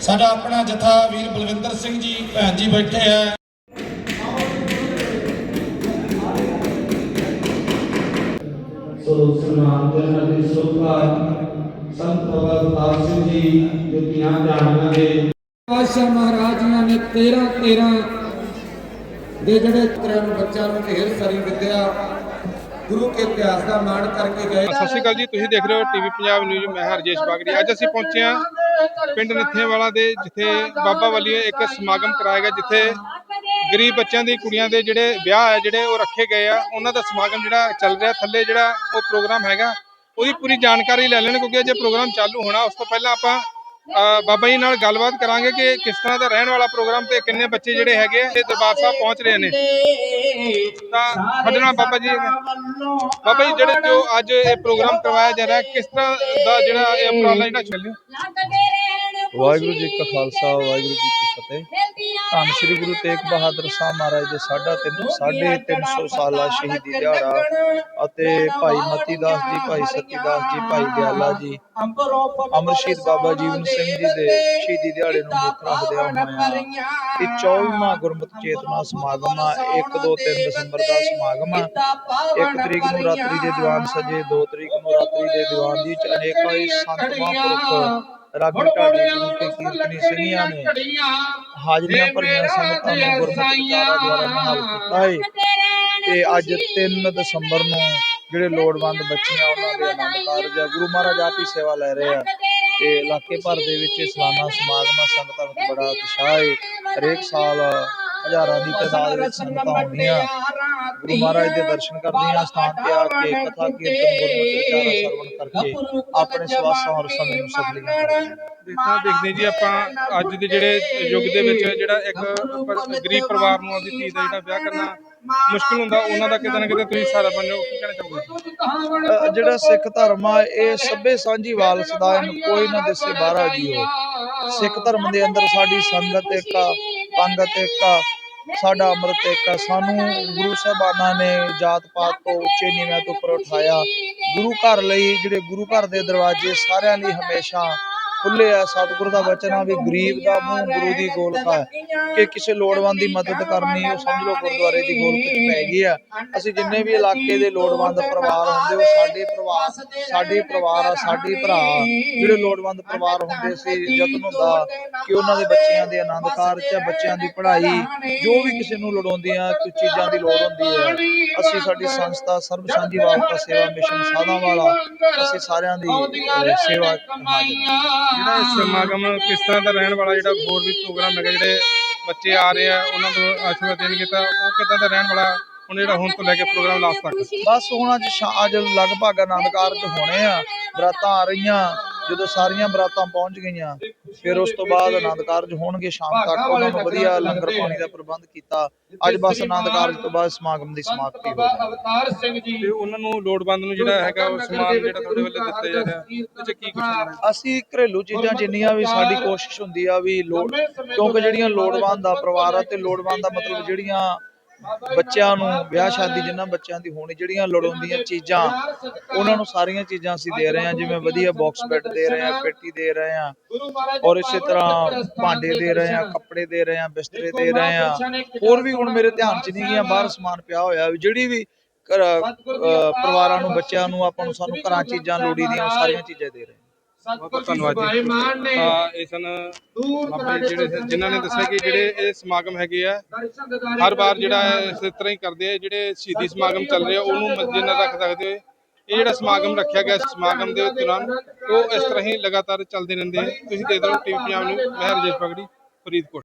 ਸਾਡਾ ਆਪਣਾ ਜਥਾ ਵੀਰ ਬਲਵਿੰਦਰ ਸਿੰਘ ਜੀ ਭੈਣ ਜੀ ਬੈਠੇ ਆ ਸੋ ਸਨਮਾਨ ਕਰਨ ਦੇ ਸੋਭਾ ਸੰਤ ਪ੍ਰਭਾਤ ਸਿੰਘ ਜੀ ਜੋ ਕਿਨਾਂ ਜਾਣਨਾ ਦੇ ਪਾਸ਼ਾ ਮਹਾਰਾਜ ਨੇ 13 13 ਦੇ ਜਿਹੜੇ ਤਰ੍ਹਾਂ ਬੱਚਿਆਂ ਨੂੰ ਢੇਰ ਸਾਰੀ ਵਿਦਿਆ ਗੁਰੂ ਕੇ ਇਤਿਹਾਸ ਦਾ ਮਾਣ ਕਰਕੇ ਗਏ। ਸਤਿ ਸ਼੍ਰੀ ਅਕਾਲ ਜੀ, ਤੁਸੀਂ ਦੇਖ ਰਹੇ ਹੋ ਟੀਵੀ ਪੰਜਾਬ ਨਿਊਜ਼, ਮੈਂ ਹਾਂ ਬਾਗੜੀ। ਅੱਜ ਅਸੀਂ ਪਹੁੰਚੇ ਹਾਂ ਪਿੰਡ ਨੱਥੇਵਾਲਾ ਦੇ, ਜਿੱਥੇ ਬਾਬਾ ਵੱਲੋਂ ਇੱਕ ਸਮਾਗਮ ਕਰਾਇਆ ਗਿਆ, ਜਿੱਥੇ ਗਰੀਬ ਬੱਚਿਆਂ ਦੀ ਕੁੜੀਆਂ ਦੇ ਜਿਹੜੇ ਵਿਆਹ ਹੈ, ਜਿਹੜੇ ਉਹ ਰੱਖੇ ਗਏ ਆ। ਉਹਨਾਂ ਦਾ ਸਮਾਗਮ ਜਿਹੜਾ ਚੱਲ ਰਿਹਾ, ਥੱਲੇ ਜਿਹੜਾ ਉਹ ਪ੍ਰੋਗਰਾਮ ਹੈਗਾ, ਉਹਦੀ ਪੂਰੀ ਜਾਣਕਾਰੀ ਲੈ ਲੈਣ, ਕਿਉਂਕਿ ਜੇ ਪ੍ਰੋਗਰਾਮ ਚਾਲੂ ਹੋਣਾ, ਉਸ ਤੋਂ ਪਹਿਲਾਂ ਆਪਾਂ ਬਾਬਾ ਜੀ ਨਾਲ ਗੱਲਬਾਤ ਕਰਾਂਗੇ ਕਿ ਕਿਸ ਤਰ੍ਹਾਂ ਦਾ ਰਹਿਣ ਵਾਲਾ ਪ੍ਰੋਗਰਾਮ ਤੇ ਕਿੰਨੇ ਬੱਚੇ ਜਿਹੜੇ ਹੈਗੇ ਤੇ ਦਰਬਾਰ ਸਾਹਿਬ ਪਹੁੰਚ ਰਹੇ ਨੇ। ਤਾਂ ਸਾਡੇ ਬਾਬਾ ਜੀ ਬਾਬਾ ਜੀ, ਜਿਹੜੇ ਜੋ ਅੱਜ ਇਹ ਪ੍ਰੋਗਰਾਮ ਕਰਵਾਇਆ ਜਾ ਰਿਹਾ, ਕਿਸ ਤਰ੍ਹਾਂ ਦਾ ਜਿਹੜਾ ਇਹ ਉਪਰਾਲਾ ਜਿਹੜਾ ਚੱਲਿਆ ਵਾਹਿਗੁਰੂ ਜੀ ਕਾ ਖਾਲਸਾ, ਵਾਹਿਗੁਰੂ ਜੀ ਕੀ ਫਤਿਹ। ਧੰਨ ਸ੍ਰੀ ਗੁਰੂ ਤੇਗ ਬਹਾਦਰ ਸਾਹਿਬ ਮਹਾਰਾਜ ਦੇ ਸਾਢਾ ਤਿੰਨ ਸਾਢੇ ਤਿੰਨ ਸੌ ਸਾਲਾ ਸ਼ਹੀਦੀ ਦਿਹਾੜਾ ਅਤੇ ਭਾਈ ਮਤੀ ਦਾਸ ਜੀ, ਭਾਈ ਸਤੀ ਦਾਸ ਜੀ, ਭਾਈ ਦਿਆਲਾ ਜੀ, ਅਮਰ ਬਾਬਾ ਜੀਵਨ ਸਿੰਘ ਜੀ ਦੇ ਸ਼ਹੀਦੀ ਦਿਹਾੜੇ ਨੂੰ ਮੁੱਖ ਰੱਖਦਿਆਂ ਹੋਇਆ ਕਿ 24ਵਾਂ ਗੁਰਮਤਿ ਚੇਤਨਾ ਸਮਾਗਮ ਆ। 1 2 3 ਦਸੰਬਰ ਦਾ ਸਮਾਗਮ ਆ। 1 ਤਰੀਕ ਨੂੰ ਰਾਤਰੀ ਦੇ ਦੀਵਾਨ ਸਜੇ 2 ਤਰੀਕ ਨੂੰ ਰਾਤਰੀ ਦੇ ਦੀਵਾਨ ਦੀ ਚ ਅਨੇਕਾਂ ਹੀ ਸੰਤ ਮਹਾਂਪੁਰਖ ਰਾਗੀ ਢਾਡੀ ਕੇ ਕੀਰਤਨੀ ਸਿੰਘਾਂ ਨੇ। ਹਾਜ਼ਰੀਆਂ ਭਰੀਆਂ ਸੰਗਤਾਂ ਨੂੰ ਗੁਰਮਤਿ ਵਿਚਾਰਾਂ ਦੁਆਰਾ ਨਿਹਾਲ ਕੀਤਾ ਹੈ ਤੇ ਅੱਜ 3 ਦਸੰਬਰ ਨੂੰ ਜਿਹੜੇ ਲੋੜਵੰਦ ਬੱਚੀਆਂ ਉਹਨਾਂ ਦੇ ਆਨੰਦ ਕਾਰਜ ਆ ਗੁਰੂ ਮਹਾਰਾਜ ਆਪ ਹੀ ਸੇਵਾ ਲੈ ਰਹੇ ਆ। ਤੇ ਇਲਾਕੇ ਭਰ ਦੇ ਵਿੱਚ ਸਾਲਾਨਾ ਸਮਾਗਮ ਸੰਗਤਾਂ ਵਿੱਚ ਬੜਾ ਉਤਸ਼ਾਹ ਹੈ ਹਰੇਕ ਸਾਲ ਹਜ਼ਾਰਾਂ ਦੀ ਤਾਦਾਦ ਵਿੱਚ ਸੰਗਤਾਂ ਆਉਂਦੀਆਂ। ਗੁਰੂ ਮਹਾਰਾਜ ਦੇ ਦਰਸ਼ਨ ਕਰਦੀਆਂ ਸਥਾਨ ਤੇ ਆ ਕੇ ਕਥਾ ਕੀਰਤਨ ਗੁਰਮਤਿ ਵਿਚਾਰਾ ਸਰਵਣ ਕਰਕੇ ਆਪਣੇ ਸਵਾਸਾਂ ਔਰ ਸਮੇਂ ਨੂੰ ਕਰਦੀਆਂ ਦੇਖਾਂ ਦੇਖਦੇ ਜੀ ਆਪਾਂ ਅੱਜ ਦੇ ਜਿਹੜੇ ਯੁੱਗ ਦੇ ਵਿੱਚ ਜਿਹੜਾ ਇੱਕ ਗਰੀਬ ਪਰਿਵਾਰ ਨੂੰ ਆਪਣੀ ਧੀ ਦਾ ਜਿਹੜਾ ਵਿਆਹ ਕਰਨਾ ਮੁਸ਼ਕਲ ਹੁੰਦਾ ਉਹਨਾਂ ਦਾ ਕਿਤੇ ਨਾ ਕਿਤੇ ਤੁਸੀਂ ਸਾਰਾ ਬਣੋ ਕੀ ਕਹਿਣਾ ਚਾਹੋਗੇ? ਜਿਹੜਾ ਸਿੱਖ ਧਰਮ ਆ ਇਹ ਸਭੇ ਸਾਂਝੀ ਵਾਲਸ ਦਾ ਇਹਨੂੰ ਕੋਈ ਨਾ ਦਿਸੇ ਬਾਹਰਾ ਜੀਓ। ਸਿੱਖ ਧਰਮ ਦੇ ਅੰਦਰ ਸਾਡੀ ਸੰਗਤ ਇੱਕ ਆ ਪੰਗਤ ਇੱਕ ਆ ਸਾਡਾ ਅੰਮ੍ਰਿਤ ਇੱਕ ਸਾਨੂੰ ਗੁਰੂ ਸਾਹਿਬਾਨਾਂ ਨੇ ਜਾਤ ਪਾਤ ਤੋਂ ਉੱਚੇ ਨੀਵਿਆਂ ਤੋਂ ਉੱਪਰ ਉਠਾਇਆ। ਗੁਰੂ ਘਰ ਲਈ, ਜਿਹੜੇ ਗੁਰੂ ਘਰ ਦੇ ਦਰਵਾਜ਼ੇ ਸਾਰਿਆਂ ਲਈ ਹਮੇਸ਼ਾ ਖੁੱਲੇ ਆ, ਸਤਿਗੁਰੂ ਦਾ ਵਚਨ ਆ ਵੀ ਗਰੀਬ ਦਾ ਮੂੰਹ ਗੁਰੂ ਦੀ ਗੋਲਕ ਹੈ ਕਿ ਕਿਸੇ ਲੋੜਵੰਦ ਦੀ ਮਦਦ ਕਰਨੀ, ਉਹ ਸਮਝ ਲਓ ਗੁਰਦੁਆਰੇ ਦੀ ਗੋਲਕ ਪੈ ਗਈ ਆ। ਅਸੀਂ ਜਿੰਨੇ ਵੀ ਇਲਾਕੇ ਦੇ ਲੋੜਵੰਦ ਪਰਿਵਾਰ ਹੁੰਦੇ, ਉਹ ਸਾਡੇ ਪਰਿਵਾਰ ਸਾਡੇ ਪਰਿਵਾਰ ਆ, ਸਾਡੇ ਭਰਾ ਜਿਹੜੇ ਲੋੜਵੰਦ ਪਰਿਵਾਰ ਹੁੰਦੇ ਸੀ ਯਤਨ ਹੁੰਦਾ ਕਿ ਉਹਨਾਂ ਦੇ ਬੱਚਿਆਂ ਦੇ ਆਨੰਦ ਕਾਰਜ ਜਾਂ ਬੱਚਿਆਂ ਦੀ ਪੜ੍ਹਾਈ, ਜੋ ਵੀ ਕਿਸੇ ਨੂੰ ਲੋੜਾਉਂਦੀਆਂ, ਕੋਈ ਚੀਜ਼ਾਂ ਦੀ ਲੋੜ ਹੁੰਦੀ ਹੈ ਅਸੀਂ ਸਾਡੀ ਸੰਸਥਾ ਸਰਬ ਸਾਂਝੀ ਵਾਰਤਾ ਸੇਵਾ ਮਿਸ਼ਨ ਸਾਧਾਂ ਵਾਲਾ, ਅਸੀਂ ਸਾਰਿਆਂ ਦੀ ਸੇਵਾ ਹਾਜ਼ਰ ਜਿਹੜਾ ਇਹ ਸਮਾਗਮ ਕਿਸ ਤਰ੍ਹਾਂ ਦਾ ਰਹਿਣ ਵਾਲਾ ਜਿਹੜਾ ਹੋਰ ਵੀ ਪ੍ਰੋਗਰਾਮ ਹੈਗਾ ਜਿਹੜੇ ਬੱਚੇ ਆ ਰਹੇ ਆ ਉਹਨਾਂ ਨੂੰ ਆਸ਼ੀਰਵਾਦ ਦੇਣਗੇ ਤਾਂ ਉਹ ਕਿਦਾਂ ਦਾ ਰਹਿਣ ਵਾਲਾ ਹੁਣ ਜਿਹੜਾ ਹੁਣ ਤੋਂ ਲੈ ਕੇ ਪ੍ਰੋਗਰਾਮ ਲਾਸਟ ਤੱਕ? ਬਸ ਹੁਣ ਅੱਜ ਸ਼ਾ- ਅੱਜ ਲਗਭਗ ਆਨੰਦ ਕਾਰਜ ਹੋਣੇ ਆ। ਬਰਾਤਾਂ ਆ ਰਹੀਆਂ ਜਦੋਂ ਸਾਰੀਆਂ ਬਰਾਤਾਂ ਪਹੁੰਚ ਗਈਆਂ। ਫਿਰ ਉਸ ਤੋਂ ਬਾਅਦ ਆਨੰਦ ਕਾਰਜ ਹੋਣਗੇ ਸ਼ਾਮ ਤੱਕ ਉਹਨਾਂ ਨੂੰ ਵਧੀਆ ਲੰਗਰ ਪਾਣੀ ਦਾ ਪ੍ਰਬੰਧ ਕੀਤਾ। ਅੱਜ ਬਸ ਆਨੰਦ ਕਾਰਜ ਤੋਂ ਬਾਅਦ ਸਮਾਗਮ ਦੀ ਸਮਾਪਤੀ ਹੋ ਗਈ ਅਵਤਾਰ ਸਿੰਘ ਜੀ ਤੇ ਉਹਨਾਂ ਨੂੰ ਲੋੜਵੰਦ ਨੂੰ ਜਿਹੜਾ ਹੈਗਾ ਉਹ ਸਮਾਨ ਜਿਹੜਾ ਤੁਹਾਡੇ ਵੱਲੋਂ ਦਿੱਤਾ ਜਾ ਰਿਹਾ। ਉਹ 'ਚ ਕੀ ਕੁਝ ਅਸੀਂ ਘਰੇਲੂ ਚੀਜ਼ਾਂ ਜਿੰਨੀਆਂ ਵੀ ਸਾਡੀ ਕੋਸ਼ਿਸ਼ ਹੁੰਦੀ ਆ ਵੀ ਲੋੜ ਕਿਉਂਕਿ ਜਿਹੜੀਆਂ ਲੋੜਵੰਦ ਆ ਪਰਿਵਾਰ ਆ ਤੇ ਲੋੜਵੰਦ ਦਾ ਮਤਲਬ ਜਿਹੜੀਆਂ ਬੱਚਿਆਂ ਨੂੰ ਵਿਆਹ ਸ਼ਾਦੀ ਜਿਨ੍ਹਾਂ ਬੱਚਿਆਂ ਦੀ ਹੋਣੀ, ਜਿਹੜੀਆਂ ਲੋੜਾਉਂਦੀਆਂ ਚੀਜ਼ਾਂ, ਉਹਨਾਂ ਨੂੰ ਸਾਰੀਆਂ ਚੀਜ਼ਾਂ ਅਸੀਂ ਦੇ ਰਹੇ ਹਾਂ, ਜਿਵੇਂ ਵਧੀਆ ਬਾਕਸ ਬੈੱਡ ਦੇ ਰਹੇ ਹਾਂ, ਪੇਟੀ ਦੇ ਰਹੇ ਹਾਂ ਔਰ ਇਸੇ ਤਰ੍ਹਾਂ ਭਾਂਡੇ ਦੇ ਰਹੇ ਹਾਂ, ਕੱਪੜੇ ਦੇ ਰਹੇ ਹਾਂ, ਬਿਸਤਰੇ ਦੇ ਰਹੇ ਹਾਂ। ਹੋਰ ਵੀ ਹੁਣ ਮੇਰੇ ਧਿਆਨ 'ਚ ਨਹੀਂ ਗਿਆ, ਬਾਹਰ ਸਮਾਨ ਪਿਆ ਹੋਇਆ ਵੀ ਜਿਹੜੀ ਵੀ ਘਰ- ਪਰਿਵਾਰਾਂ ਨੂੰ, ਬੱਚਿਆਂ ਨੂੰ, ਆਪਾਂ ਨੂੰ ਸਾਨੂੰ ਘਰਾਂ ਚੀਜ਼ਾਂ ਲੋੜੀ ਦੀਆਂ ਸਾਰੀਆਂ ਚੀਜ਼ਾਂ ਦੇ ਰਹੇ ਬਹੁਤ ਧੰਨਵਾਦ ਜੀ। ਇਹ ਸਨ ਜੀ ਜਿਹੜੇ ਜਿਨ੍ਹਾਂ ਨੇ ਦੱਸਿਆ ਕਿ ਜਿਹੜੇ ਇਹ ਸਮਾਗਮ ਹੈਗੇ ਆ ਹਰ ਵਾਰ ਜਿਹੜਾ ਇਸ ਤਰ੍ਹਾਂ ਹੀ ਕਰਦੇ ਆ ਜਿਹੜੇ ਸ਼ਹੀਦੀ ਸਮਾਗਮ ਚੱਲ ਰਹੇ ਉਹਨੂੰ ਮੱਦੇਨਜ਼ਰ ਰੱਖ ਸਕਦੇ ਹੋਏ। ਇਹ ਜਿਹੜਾ ਸਮਾਗਮ ਰੱਖਿਆ ਗਿਆ ਸਮਾਗਮ ਦੇ ਦੌਰਾਨ ਉਹ ਇਸ ਤਰ੍ਹਾਂ ਹੀ ਲਗਾਤਾਰ ਚੱਲਦੇ ਰਹਿੰਦੇ ਆ। ਤੁਸੀਂ ਦੇਖਦੇ ਰਹੋ ਟੀਵੀ ਪੰਜਾਬ ਨੂੰ ਮੈਂ ਰਜੇਸ਼ ਪਗੜੀ ਫਰੀਦਕੋਟ।